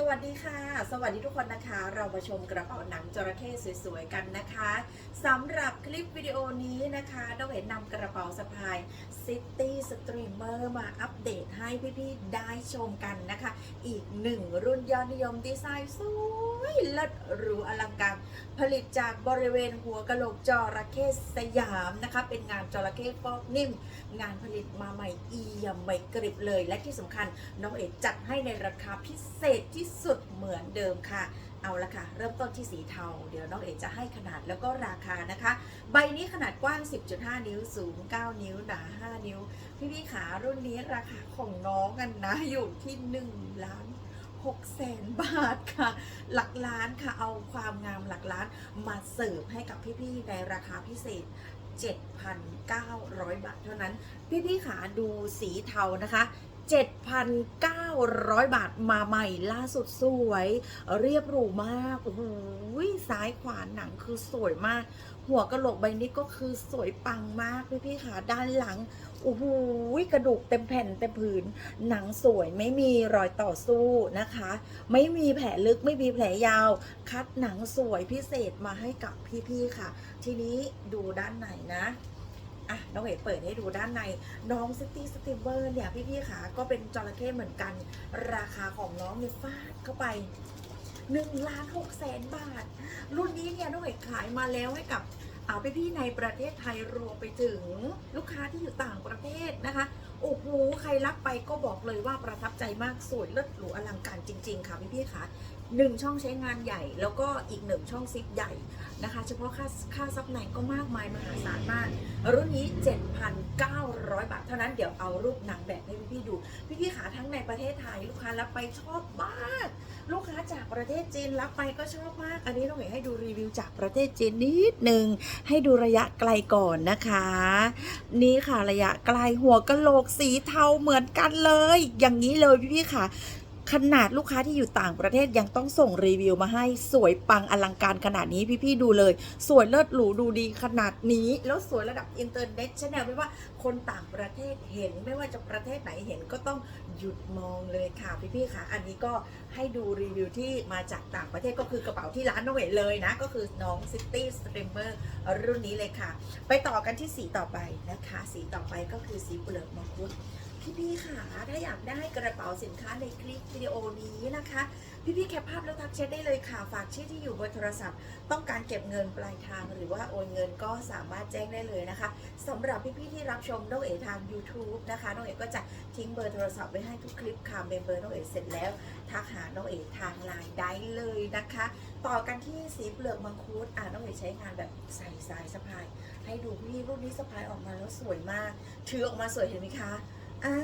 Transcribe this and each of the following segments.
สวัสดีค่ะ สวัสดีทุกคนนะคะ เรามาชมกระเป๋าหนังจระเข้สวยๆกันนะคะสำหรับคลิปวิดีโอนี้นะคะน้องเห็นนำกระเป๋าสะพาย City Streamer มาอัปเดตให้พี่ๆได้ชมกันนะคะ อีกหนึ่งรุ่นยอดนิยมดีไซน์สวยเลิศหรูอลังการ ผลิตจากบริเวณหัวกะโหลกจระเข้สยามนะคะ เป็นงานจระเข้ฟอกนิ่ม งานผลิตมาใหม่เอี่ยมใหม่กริบเลย และที่สำคัญน้องเอกจัดให้ในราคาพิเศษที่สุดเหมือนเดิมค่ะ เอาละค่ะ เริ่มต้นที่สีเทา เดี๋ยวน้องเอกจะให้ขนาดแล้วก็ราคานะคะ ใบนี้ขนาดกว้าง 10.5 นิ้ว สูง 9 นิ้ว หนา 5 นิ้ว พี่พี่ขารุ่นนี้ราคาของน้องกันนะ อยู่ที่ 1 ล้าน6แสนบาทค่ะ หลักล้านค่ะ เอาความงามหลักล้านมาเสิร์ฟให้กับพี่ๆในราคาพิเศษ7,900 บาทเท่านั้น พี่ๆขาดูสีเทานะคะ 7,900 บาทมาใหม่ล่าสุดสวย เรียบหรูมาก โอ้โหซ้ายขวาหนังคือสวยมาก หัวกระโหลกใบนี้ก็คือสวยปังมากพี่พี่ๆขาด้านหลัง โอ้โหกระดูกเต็มแผ่นเต็มผืน หนังสวยไม่มีรอยต่อสู้นะคะ ไม่มีแผลลึกไม่มีแผลยาว คัดหนังสวยพิเศษมาให้กับพี่ๆค่ะ ทีนี้ดูด้านในนะ อะน้องเอ๋เปิดให้ดูด้านในน้องซิตี้สติมเบอร์เนี่ยพี่ๆค่ะก็เป็นจระเข้เหมือนกัน ราคาของน้องเนี่ยฟาดเข้าไป1ล้าน6แสนบาท รุ่นนี้เนี่ยน้องเอ๋ขายมาแล้วให้กับเอ่าพี่ในประเทศไทยรวมไปถึงลูกค้าที่อยู่ต่างประเทศนะคะโอ้โหใครรับไปก็บอกเลยว่าประทับใจมากสวยเลิศหรูอลังการจริง ๆ ค่ะพี่ๆค่ะหนึ่งช่องใช้งานใหญ่ แล้วก็อีกหนึ่งช่องซิปใหญ่นะคะ เฉพาะค่าค่าซับในก็มากมายมหาศาลมาก รุ่นนี้ 7,900 บาท เท่านั้นเดี๋ยวเอารูปหนังแบบให้พี่ๆดู พี่ๆขาทั้งในประเทศไทย ลูกค้ารับไปชอบมาก ลูกค้าจากประเทศจีนรับไปก็ชอบมาก อันนี้ต้องเห็นให้ดูรีวิวจากประเทศจีนนิดหนึ่งให้ดูระยะไกลก่อนนะคะ นี่ค่ะระยะไกลหัวกะโหลกสีเทาเหมือนกันเลย อย่างนี้เลยพี่ๆค่ะ ขนาดลูกค้าที่อยู่ต่างประเทศยังต้องส่งรีวิวมาให้สวยปังอลังการขนาดนี้พี่ๆดูเลย สวยเลิศหรูดูดีขนาดนี้ แล้วสวยระดับอินเตอร์เน็ตชแนลไม่ว่าคนต่างประเทศเห็นไม่ว่าจะประเทศไหนเห็นก็ต้องหยุดมองเลยค่ะพี่ๆค่ะ อันนี้ก็ให้ดูรีวิวที่มาจากต่างประเทศก็คือกระเป๋าที่ร้านน้องเอ๋เลยนะ ก็คือน้อง City Streamer รุ่นนี้เลยค่ะ ไปต่อกันที่สีต่อไปนะคะ สีต่อไปก็คือสีเปลือกมังคุด พี่ๆค่ะถ้าอยากได้กระเป๋าสินค้าในคลิปวิดีโอนี้นะคะ พี่ๆแคปภาพแล้วทักแชทได้เลยค่ะ ฝากชื่อที่อยู่บอร์โทรศัพท์ ต้องการเก็บเงินปลายทางหรือว่าโอนเงินก็สามารถแจ้งได้เลยนะคะสำหรับพี่ๆที่รับชมน้องเอ๋ทาง YouTube นะคะน้องเอ๋ก็จะทิ้งเบอร์โทรศัพท์ไว้ให้ทุกคลิปค่ะเมมเบอร์น้องเอ๋เสร็จแล้วทักหาน้องเอ๋ทางไลน์ได้เลยนะคะ ต่อกันที่สีเปลือกมังคุดอ่าน้องเอ๋ใช้งานแบบใส่สายสะพาย ให้ดูพี่รุ่นนี้สะพายออกมาแล้วสวยมากถือออกมาสวยเห็นไหมคะ อ่า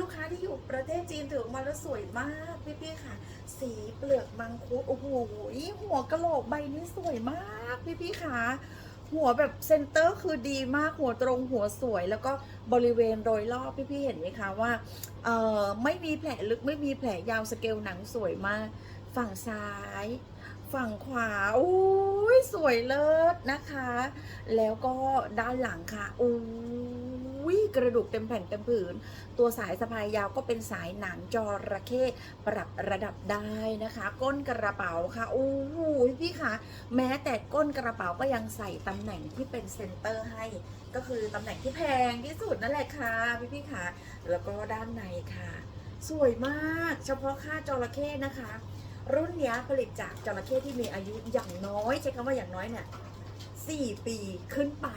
ลูกค้าที่อยู่ประเทศจีนถือออกมาแล้วสวยมากพี่ๆค่ะ สีเปลือกมังคุดโอ้โหหัวกะโหลกใบนี้สวยมากพี่ๆค่ะหัวแบบเซนเตอร์คือดีมากหัวตรงหัวสวย แล้วก็บริเวณโดยรอบพี่ๆเห็นไหมคะว่าเออไม่มีแผลลึกไม่มีแผลยาวสเกลหนังสวยมาก ฝั่งซ้าย ฝั่งขวาโอ้ยสวยเลิศนะคะ แล้วก็ด้านหลังค่ะโอ้ย กระดูกเต็มแผ่นเต็มผืน ตัวสายสะพายยาวก็เป็นสายหนังจระเข้ปรับระดับได้นะคะ ก้นกระเป๋าค่ะโอ้โหพี่ค่ะแม้แต่ก้นกระเป๋าก็ยังใส่ตำแหน่งที่เป็นเซนเตอร์ให้ ก็คือตำแหน่งที่แพงที่สุดนั่นแหละค่ะพี่พี่ค่ะแล้วก็ด้านในค่ะ สวยมาก เฉพาะค่าจระเข้นะคะ รุ่นนี้ผลิตจากจระเข้ที่มีอายุอย่างน้อย ใช้คำว่าอย่างน้อยเนี่ยสี่ปีขึ้นไป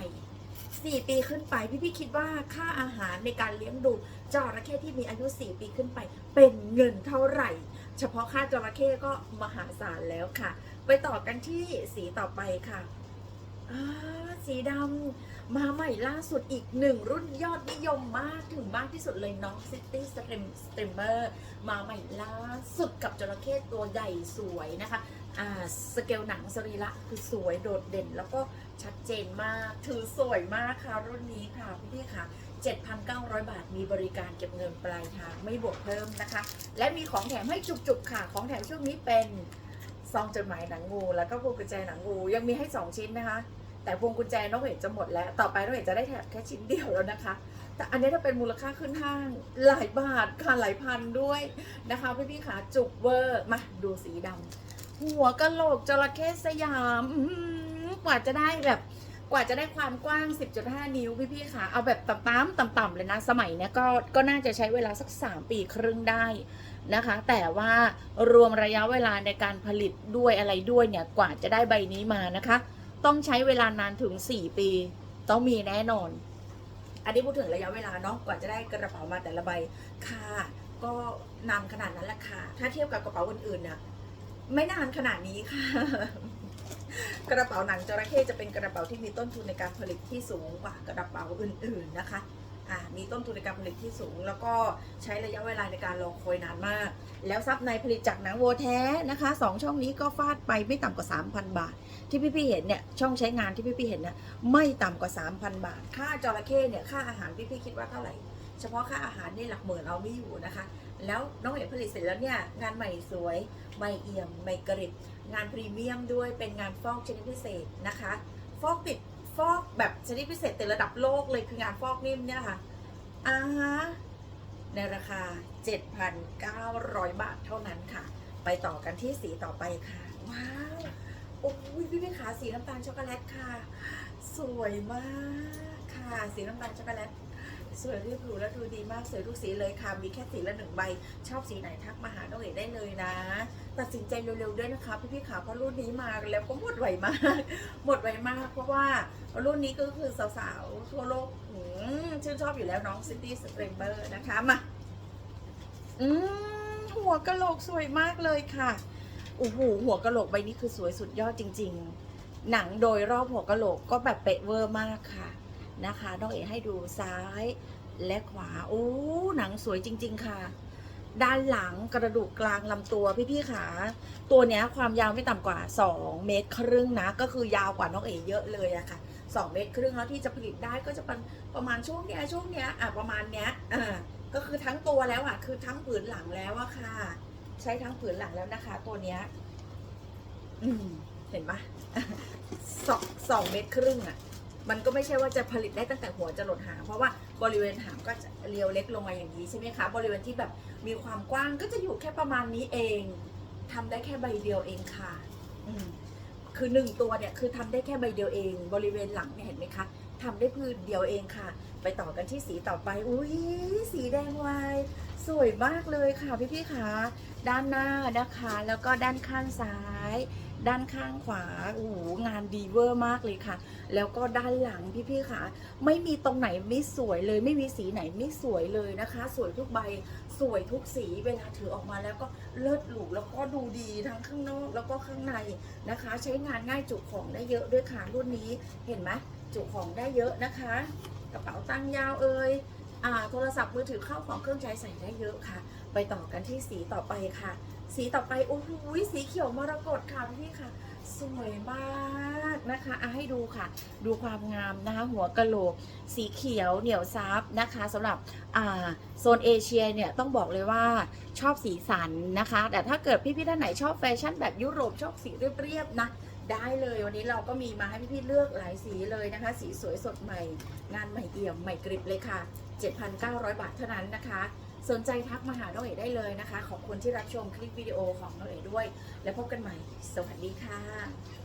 สี่ปีขึ้นไป พี่พี่คิดว่าค่าอาหารในการเลี้ยงดูจระเข้ที่มีอายุสี่ปีขึ้นไป เป็นเงินเท่าไหร่ เฉพาะค่าจระเข้ก็มหาศาลแล้วค่ะ ไปต่อกันที่สีต่อไปค่ะอ่าสีดำมาใหม่ล่าสุดอีกหนึ่งรุ่นยอดนิยมมากถึงมากที่สุดเลยน้อง City Stream Streamer มาใหม่ล่าสุดกับจระเข้ตัวใหญ่สวยนะคะ อ่า สเกลหนังสรีระคือสวยโดดเด่นแล้วก็ ชัดเจนมาก ถือสวยมากค่ะ รุ่นนี้ค่ะพี่ๆค่ะ 7,900 บาทมีบริการเก็บเงินปลายทางไม่บวกเพิ่มนะคะ และมีของแถมให้จุกๆค่ะ ของแถมช่วงนี้เป็นซองจดหมายหนังงู แล้วก็พวงกุญแจหนังงู ยังมีให้ 2 ชิ้นนะคะ แต่พวงกุญแจน้องเอ๋จะหมดแล้ว ต่อไปน้องเอ๋จะได้แถบแค่ชิ้นเดียวแล้วนะคะ แต่อันนี้ถ้าเป็นมูลค่าขึ้นห้างหลายบาทค่ะหลายพันด้วยนะคะพี่พี่ขาจุกเวอร์มาดูสีดำหัวกะโหลกจระเข้สยาม กว่าจะได้แบบกว่าจะได้ความกว้าง 10.5 นิ้วพี่พี่ๆขาเอาแบบต่ำๆต่ำๆเลยนะ สมัยเนี้ยก็ก็น่าจะใช้เวลาสัก 3 ปีครึ่งได้นะคะ แต่ว่ารวมระยะเวลาในการผลิตด้วยอะไรด้วยเนี่ย กว่าจะได้ใบนี้มานะคะ ต้องใช้เวลานานถึง 4 ปี ต้องมีแน่นอน อันนี้พูดถึงระยะเวลาเนาะ กว่าจะได้กระเป๋ามาแต่ละใบ ค่ะ ก็นานขนาดนั้นแหละค่ะ ถ้าเทียบกับกระเป๋าอื่นๆเนี่ยไม่นานขนาดนี้ค่ะ กระเป๋าหนังจระเข้จะเป็นกระเป๋าที่มีต้นทุนในการผลิตที่สูงกว่ากระเป๋าอื่น ๆนะคะอ่ามีต้นทุนในการผลิตที่สูง แล้วก็ใช้ระยะเวลาในการรอคอยนานมาก แล้วซับในผลิตจากหนังวัวแท้นะคะสองช่องนี้ก็ฟาดไปไม่ต่ำกว่า 3,000 บาท ที่พี่ๆเห็นเนี่ยช่องใช้งานที่พี่ๆเห็นเนี่ยไม่ต่ำกว่า 3,000 บาท ค่าจระเข้เนี่ยค่าอาหารพี่ๆคิดว่าเท่าไหร่ เฉพาะค่าอาหารนี่หลักหมื่นเอาไม่อยู่นะคะ แล้วน้องเอ๋ผลิตเสร็จแล้วเนี่ยงานใหม่สวยไม่เอี่ยมไม่กริบงานพรีเมียมด้วยเป็นงานฟอกชนิดพิเศษนะคะ ฟอกติดฟอกแบบชนิดพิเศษแติดระดับโลกเลยคืองานฟอกนิ่มเนี่ยนะคะอ่าฮะในราคา 7,900 บาทเท่านั้นค่ะ ไปต่อกันที่สีต่อไปค่ะ ว้าวโอ้ยพี่พี่ขาสีน้ำตาลช็อกโกแลตค่ะ สวยมากค่ะ สีน้ำตาลช็อกโกแลต สวยเรียบหรูและดูดีมากสวยทุกสีเลยค่ะ มีแค่สีละหนึ่งใบ ชอบสีไหนทักมาหาน้องเอ๋ได้เลยนะ ตัดสินใจเร็วๆด้วยนะคะพี่พี่ๆขาเพราะรุ่นนี้มาแล้วก็หมดไวมาก หมดไวมาก เพราะว่ารุ่นนี้ก็คือสาวๆทั่วโลกชื่นชอบอยู่แล้วน้องซิตี้สเตรมเบอร์นะคะมาอืมหัวกะโหลกสวยมากเลยค่ะโอ้โหหัวกะโหลกใบนี้คือสวยสุดยอดจริง ๆ หนังโดยรอบหัวกะโหลกก็แบบเป๊ะเวอร์มากค่ะ นะคะน้องเอ๋ให้ดูซ้ายและขวา โอ้หนังสวยจริง ๆ ค่ะ ด้านหลังกระดูกกลางลำตัวพี่ๆขาตัวเนี้ยความยาวไม่ต่ำกว่า 2 เมตรครึ่งนะ ก็คือยาวกว่าน้องเอ๋เยอะเลยอะค่ะ 2 เมตรครึ่งแล้วที่จะผลิตได้ก็จะเป็นประมาณช่วงเนี้ยช่วงเนี้ยอะประมาณเนี้ยอ่าก็คือทั้งตัวแล้วอะคือทั้งผืนหลังแล้วอะค่ะ ใช้ทั้งผืนหลังแล้วนะคะ ตัวเนี้ยอืมเห็นปะสองสองเมตรครึ่งอะ มันก็ไม่ใช่ว่าจะผลิตได้ตั้งแต่หัวจะหลดหางเพราะว่าบริเวณหางก็จะเรียวเล็กลงมาอย่างนี้ใช่ไหมคะบริเวณที่แบบมีความกว้างก็จะอยู่แค่ประมาณนี้เองทำได้แค่ใบเดียวเองค่ะอืมคือหนึ่งตัวเนี่ยคือทำได้แค่ใบเดียวเอง บริเวณหลังเนี่ยเห็นไหมคะทำได้พืนเดียวเองค่ะ ไปต่อกันที่สีต่อไป อุ้ยสีแดงวายสวยมากเลยค่ะพี่พี่คะด้านหน้านะคะ แล้วก็ด้านข้างซ้าย ด้านข้างขวาโอ้โหงานดีเวอร์มากเลยค่ะ แล้วก็ด้านหลังพี่พี่ๆคะไม่มีตรงไหนไม่สวยเลย ไม่มีสีไหนไม่สวยเลยนะคะ สวยทุกใบสวยทุกสีเวลาถือออกมาแล้วก็เลิศหรูแล้วก็ดูดีทั้งข้างนอกแล้วก็ข้างในนะคะ ใช้งานง่ายจุของได้เยอะด้วยค่ะรุ่นนี้เห็นไหมจุของได้เยอะนะคะ กระเป๋าตังค์ยาวเอ่ยอ่าโทรศัพท์มือถือเข้าของเครื่องใช้ใส่ได้เยอะค่ะ ไปต่อกันที่สีต่อไปค่ะ สีต่อไปโอ้โหสีเขียวมรกตค่ะพี่ค่ะ สวยมากนะคะอะให้ดูค่ะ ดูความงามนะคะหัวกะโหลก สีเขียวเหนียวซับนะคะสำหรับอ่าโซนเอเชียเนี่ยต้องบอกเลยว่าชอบสีสันนะคะ แต่ถ้าเกิดพี่ๆท่านไหนชอบแฟชั่นแบบยุโรปชอบสีเรียบๆนะได้เลยวันนี้เราก็มีมาให้พี่ๆเลือกหลายสีเลยนะคะ สีสวยสดใหม่ งานใหม่เอี่ยมใหม่กริบเลยค่ะ 7,900 บาทเท่านั้นนะคะ สนใจทักมาหาน้องเอ๋ได้เลยนะคะ ขอบคุณที่รับชมคลิปวิดีโอของน้องเอ๋ด้วย แล้วพบกันใหม่ สวัสดีค่ะ